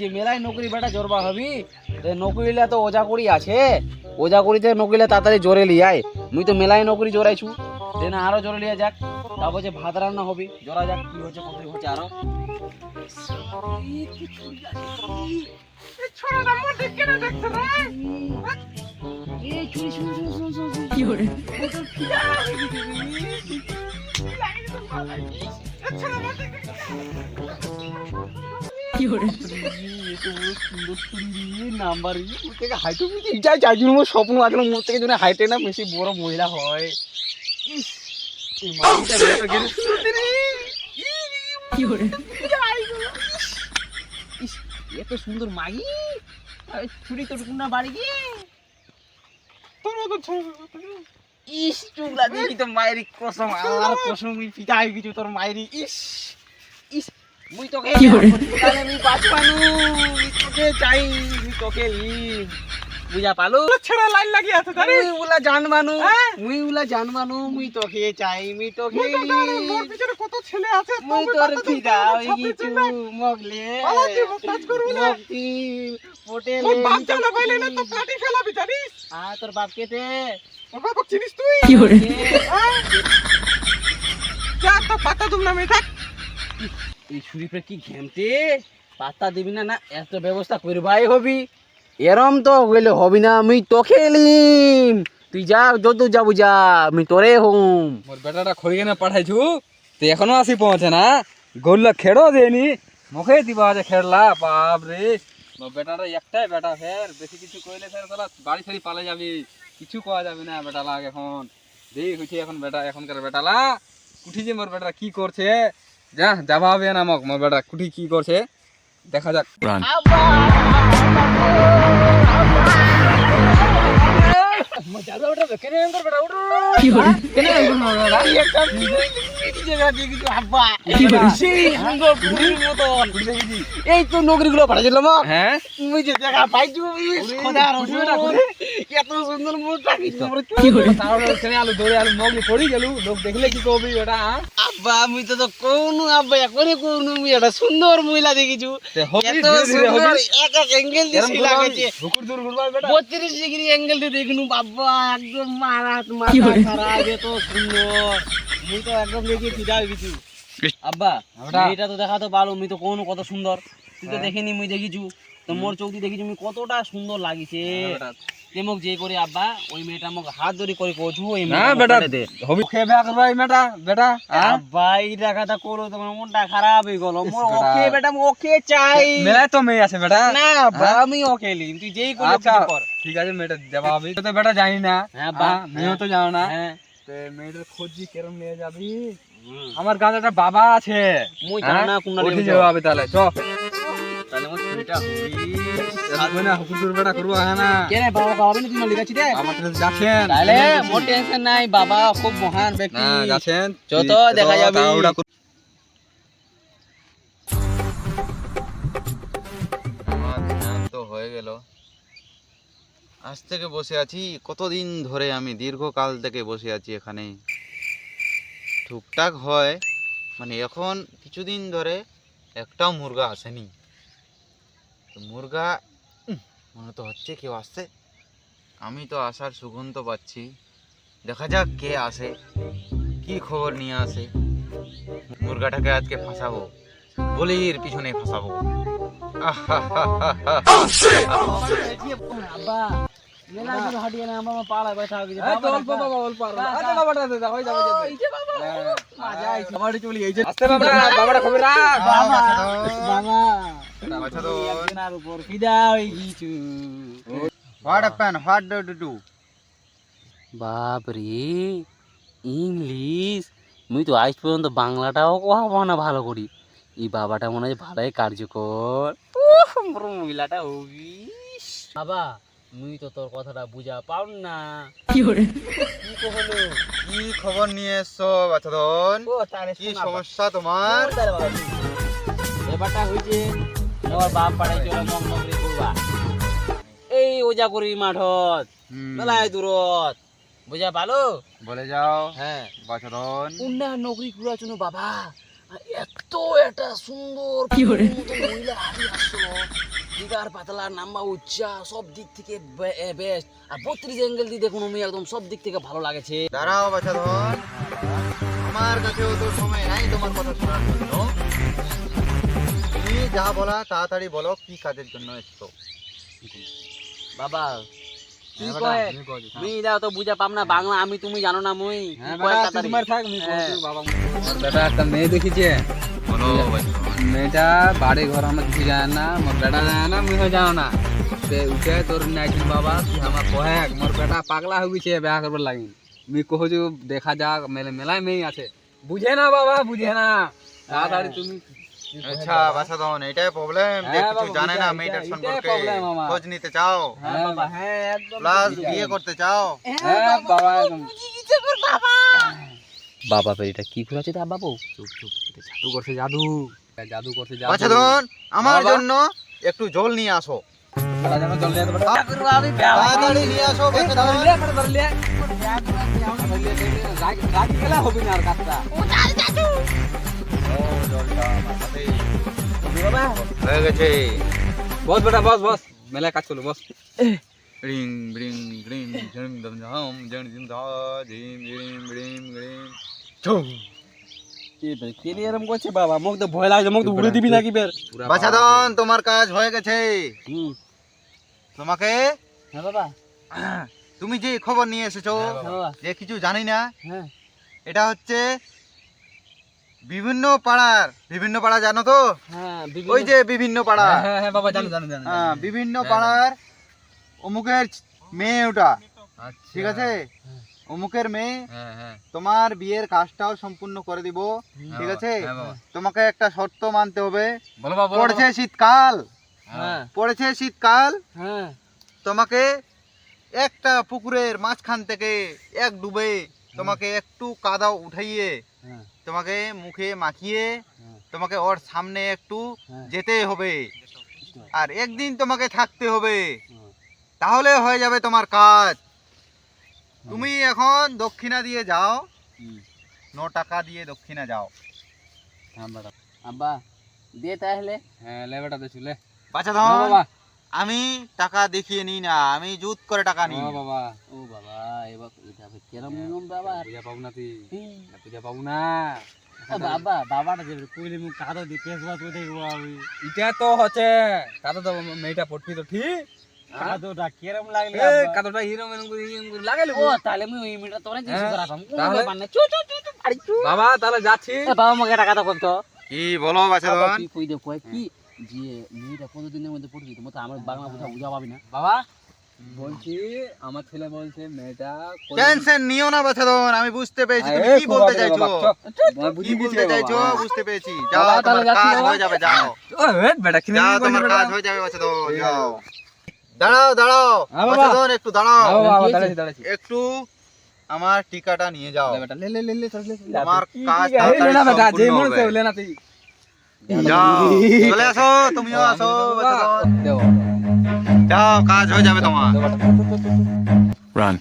যে মেলায় নকরি বেটা জোরবা হবি নকরিলা তো ওজা করি আছে। ওজা করিতে নকরিলে তাড়াতাড়ি জোরে লিয়ায় মুই তো মেলায় নকরি জোরাইছু দেন আরও জোরে লিয়া যাক। তারপর যে ভাত রান্না হবে। জোরা যাক, কি হচ্ছে, কত হচ্ছে আরও। নাম্বার স্বপ্ন আছে মোর থেকে যেন হাইটে না বেশি বড় মহিলা হয় এত সুন্দর আর ছুরি তোর কোনা বাড়ি গিয়ে তোর ইস চুগলা দেখি তো মায়েরি কসম আমার কসম পিতা গেছি তোর মায়েরি ইস ইস মুই তোকে তাহলে মুই বাঁচবানু মুই তোকে চাই মুই তোকে লি বুঝা পালো? ছেড়া লাইন লাগিয়ে আছে জানিস? মুই উলা জানবানু হ্যাঁ? মুই উলা জানবানু মুই তোকে চাই মুই তোকে মোর কত ছেলে আছে মুই তোর তোর গেছি চিন্তা। মগলে। কাজ করবি না। মগতি তোর বাপ জানা পাইলে না তো পাটি ফেলাবি জানিস? আ তোর বাপ তোর বাপক চিনিস তুই? হ্যাঁ? যা তো পাতা দুম না থাক। এই ছুরিপে কি ঘেমতে? পাত্তা দিবি না না, এত ব্যবস্থা করবাই হবি। এরম তো হইলে হবি না, আমি তোকে এলিম তুই যা যত যাব যা, আমি তোরে হুম। মোর বেটাটা খড়িয়ে না পাঠাইছু, তো এখনও আসি পৌঁছে না। গোল্লা খেড়ো দেনি, মুখে দিবা যে খেড়লা বাপ রে মোর বেটাটা একটাই বেটা, ফের বেশি কিছু কইলে ফের তোরা বাড়ি ছাড়ি পালে যাবি। কিছু কওয়া যাবে না বেটা লাগ এখন। দেই হইছে এখন বেটা, এখনকার বেটালা। কুঠি যে মোর বেটা কি করছে? যা যাবা হবে না মক মোর বেটা কুঠি কি করছে? দেখা যাক। এই তো নগরী গুলো পাঠাছিল মা হ্যাঁ? মুই যে দেখা পাইছু এত সুন্দর আলু দৌড়ে আলু মগলি পড়ি গেলু। লোক দেখলে কি কবি ওটা হ্যাঁ? আমি তো তো কোন আব্বা এখনই কোন মুই একটা সুন্দর মহিলা দেখিছু। এত সুন্দর এক এক অ্যাঙ্গেল দিয়ে শিলা গেছে। বত্রিশ ডিগ্রি অ্যাঙ্গেল দিয়ে দেখনু বাবা একদম খারাপ এত সুন্দর। মুই তো একদম দেখি ফিদা হয়ে গেছি আব্বা এটা তো দেখা তো ভালো মুই তো কোন কত সুন্দর। তুই তো হ্যাঁ। দেখিনি মুই দেখিছু। তো মোর চৌকি দেখিছু মুই কতটা সুন্দর লাগিছে। বেটা। তেমক যে করে আব্বা ওই মেয়েটা মোক হাত ধরে করে কোছু ওই মেয়েটা বেটা দে। হবি খেয়ে বেয়া করবা এই বেটা বেটা হ্যাঁ? আব্বা এই দেখাটা করো তোমার মনটা খারাপ হয়ে গেল। মোর। ওকে বেটা। ওকে চাই। মেলায় তো মেয়ে আছে বেটা। না আব্বা আমি ওকে লিম তুই যেই করে কর। ঠিক আছে মেয়েটা তো বেটা জানি না। হ্যাঁ, হ্যাঁ, মেয়েও তো জানো না। হ্যাঁ। তে মেয়েটার খোঁজি কেরম নিয়ে যাবি? আমার গাঁজা একটা বাবা আছে। মুই জানা যাব হবে তাহলে চ। তাহলে আসবে না হুকুর দূর করব না। কেন বাবা খাওয়াবে না তুমি লিখাচ্ছি রে। আমার কাছে যাচ্ছেন। তাহলে মোর টেনশন নাই বাবা খুব মহান ব্যক্তি। না যাচ্ছেন। যত দেখা যাবে। তাড়াহুড়া করুন। আমার স্নান তো হয়ে গেল। আজ থেকে বসে আছি কতদিন ধরে আমি দীর্ঘকাল থেকে বসে আছি এখানে। টুকটাক হয় মানে এখন কিছুদিন ধরে একটাও মুরগা আসেনি। তো মুরগা মনে তো হচ্ছে কেউ আসছে আমি তো আসার সুগন্ধ পাচ্ছি দেখা যাক কে আসে কি খবর নিয়ে আসে মুরগাটাকে আজকে ফাঁসাবো বলির পিছনে ফাঁসাবো হয়ে বাবা অল্প আর অল্প। আচ্ছা, বাবাটা দে দাও, হয়ে যাবে, হয়ে যাবে। হ্যাঁ। মজা আইছে বাবাড়ি চলে গেছে আস্তে বাবাটা, বাবাটা খবর রাখ। বাবা বাবা বাছা তো একজনের উপর ফিদা হয়ে গেছু what happen what do do do বাপ রে ইংলিশ মুই তো আজ পর্যন্ত বাংলাটাও কোহাবো না ভালো করি এই বাবাটা মনে হয় ভালোই কার্যকর মোর মহিলাটা হবি বাবা মুই তো তোর কথাটা বুঝা পাও না কি হলো কি খবর নিয়ে এসছো বাছাধন কি সমস্যা তোমার ব্যাপারটা হইছে মোর বাপ পাড়াই চলে মগ নগরি করবা এই ওজা করি মাঠত মেলায় দূরত। বুঝা পালো? বলে যাও হ্যাঁ। বাছাধন উন্না চুনো বাবা এত একটা সুন্দর মহিলা হাঁটি আসছো ফিগার পাতলা নাম্বা উচ্চা সব দিক থেকে বেস্ট আর বত্রিশ অ্যাঙ্গেল দিয়ে দেখুন আমি একদম সব দিক থেকে ভালো লাগেছে। দাঁড়াও বাছা ধন আমার কাছেও তো সময় নাই তোমার কথা শোনার জন্য। তুমি যা বলা তাড়াতাড়ি বলো কি কাজের জন্য এসছো? বাবা কি হ্যাঁ, কয়? বেটা, তুমি কও যে, হ্যাঁ। মুই দাও তো বুঝা পাম না বাংলা আমি তুমি জানো না মুই। কি হ্যাঁ কয় বেটা, তাড়াতাড়ি? তুই তোমার থাক, আমি হ্যাঁ। বলছি, বাবা মোর বেটা একটা মেয়ে দেখিছে? বলো বাছা ধন। মেয়েটা বাড়ি ঘর আমার কিছু জানে না মোর বেটা জানে না মুই জানো না। সে উঠে তোর নাইছিল বাবা তুই আমার কহেক মোর বেটা পাগলা হয়ে গেছে বিয়া করবার লাগি। মুই কহু দেখা যাক মেলে মেলায় মেয়ে আছে। বুঝে না বাবা বুঝে না। তাড়াতাড়ি তুমি আচ্ছা ধন এটাই প্রবলেম যে হ্যাঁ, কিছু বাবা, জানে না এটা- মেয়েটার সম্পর্কে। খোঁজ নিতে চাও? হ্যাঁ বাবা। হ্যাঁ প্লাস বিয়ে করতে চাও? হ্যাঁ বাবা এটা কি ঘুরাচ্ছে তা বাবু? চুপ চুপ জাদু করছে জাদু। জাদু করছে জাদু। ধন আমার জন্য একটু জল নিয়ে আসো। জল নিয়ে আসো। তাড়াতাড়ি নিয়ে হবে না আর কাজটা। হয়ে গেছে। বস বেটা বস বস। মেলায় কাজ চলো বস। রিং রিং রিং ঝিম ধম ঝম ঝম ঝিম ধা ঝিম ঝিম এরকম করছে বাবা? মুখ তো ভয় লাগছে মুখ তো উড়ে দিবি নাকি বের? বাছাদন তোমার কাজ হয়ে গেছে। তোমাকে? হ্যাঁ বাবা। তুমি যে খবর নিয়ে এসেছ হ্যাঁ যে কিছু জানি না হ্যাঁ। এটা হচ্ছে বিভিন্ন পাড়ার বিভিন্ন পাড়া জানো তো? হ্যাঁ ওই যে বিভিন্ন পাড়া। হ্যাঁ, হ্যাঁ, বাবা জানো জানো জানো বিভিন্ন পাড়ার অমুকের মেয়ে ওটা। আচ্ছা। ঠিক আছে? অমুকের মেয়ে তোমার বিয়ের কাজটাও সম্পূর্ণ করে দিব। ঠিক আছে? তোমাকে একটা শর্ত মানতে হবে। পড়েছে শীতকাল। পড়েছে শীতকাল। তোমাকে একটা পুকুরের মাঝখান থেকে এক ডুবে তোমাকে একটু কাদা উঠাইয়ে তোমাকে মুখে মাখিয়ে হ্যাঁ। তোমাকে ওর সামনে একটু হ্যাঁ। যেতে হবে। আর একদিন তোমাকে থাকতে হবে। হ্যাঁ। তাহলে হয়ে যাবে তোমার কাজ। তুমি এখন দক্ষিণা দিয়ে যাও। হুম। ন টাকা দিয়ে দক্ষিণা যাও। হ্যাঁ আব্বা দে তাহলে। হ্যাঁ লে বেটা চুলে। বাচ্চা না বাবা। আমি টাকা দেখিয়ে নিই না আমি জুত করে টাকা নিই। বাবা ও বাবা এবার এটা কেরম নিয়ম বাবা পূজা পাবো না তুই। পূজা পাবো না। বাবা বাবাটা যে কইলে মুখ কাদা দি পেশ বাস দেখব আমি। এটা তো হচ্ছে কাদা তো মেয়েটা তো ঠিক। কাদোটা কেরম লাগলে এ, কাদাটা হিরো মেন করে লাগাইলে ও তাহলে আমি ওই মিনিটটা তোরা জিজ্ঞেস হ্যাঁ, করাতাম তাহলে? চু চু চু চু বাড়ি চু। বাবা তাহলে যাচ্ছি। বাবা আমাকে একটা কথা বলতো। কি বলো বাচ্চা বাবা, ধন কই দে কই কি? যে মেয়েটা কতদিনের মধ্যে পড়বি? তোমার তো আমার বাংলা বুঝা বুঝা পাবি না। বাবা বলছি আমার ছেলে বলছে মেয়েটা টেনশন নিও না ধন আমি বুঝতে পেরেছি তুমি কি বলতে চাইছো। কি বলতে চাইছো বুঝতে পেরেছি। যাও তোমার কাজ হয়ে যাবে যাও। ও, বেটা কিনে যাও তোমার কাজ হয়ে যাবে ধন যাও। দাঁড়াও দাঁড়াও। হ্যাঁ, বাবা। বাচ্চা ধন একটু দাঁড়াও। হ্যাঁ, বাবা, দাঁড়াচ্ছি, দাঁড়াচ্ছি। একটু আমার টিকাটা নিয়ে যাও। বেটা, লে, লে, লে, লে। তোমার কাজ কি, তাড়াতাড়ি সম্পূর্ণ হবে। যাও। চলে আসো তুমিও আসো যাও কাজ হয়ে যাবে তোমার। রান